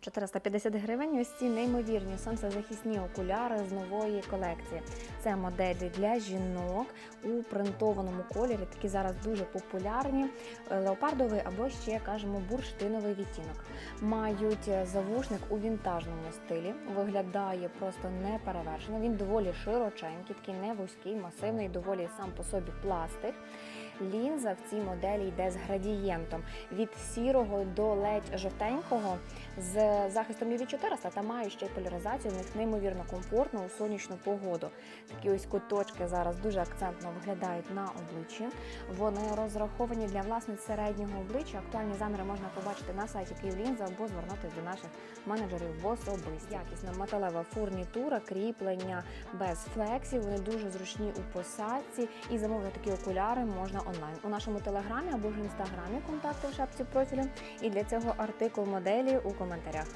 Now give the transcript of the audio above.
450 гривень. Ось ці неймовірні сонцезахисні окуляри з нової колекції. Це моделі для жінок у принтованому кольорі. Такі зараз дуже популярні. е, Леопардовий або ще кажемо бурштиновий відтінок. Мають е, завушник у вінтажному стилі. Виглядає просто неперевершено. Він доволі широченький, такий не вузький, масивний, доволі сам по собі пластик. Лінза в цій моделі йде з градієнтом від сірого до ледь жовтенького з захистом UV 400 та має ще й поляризацію. В них неймовірно комфортно у сонячну погоду. Такі ось куточки зараз дуже акцентно виглядають на обличчі. Вони розраховані для власниць середнього обличчя. Актуальні заміри можна побачити на сайті Київлінза або звернутися до наших менеджерів в особисті. Якісна металева фурнітура, кріплення без флексів. Вони дуже зручні у посадці і замовити такі окуляри можна онлайн у нашому телеграмі або ж інстаграмі. Контакти в шапці профілю. І для цього артикул моделі у коментарях.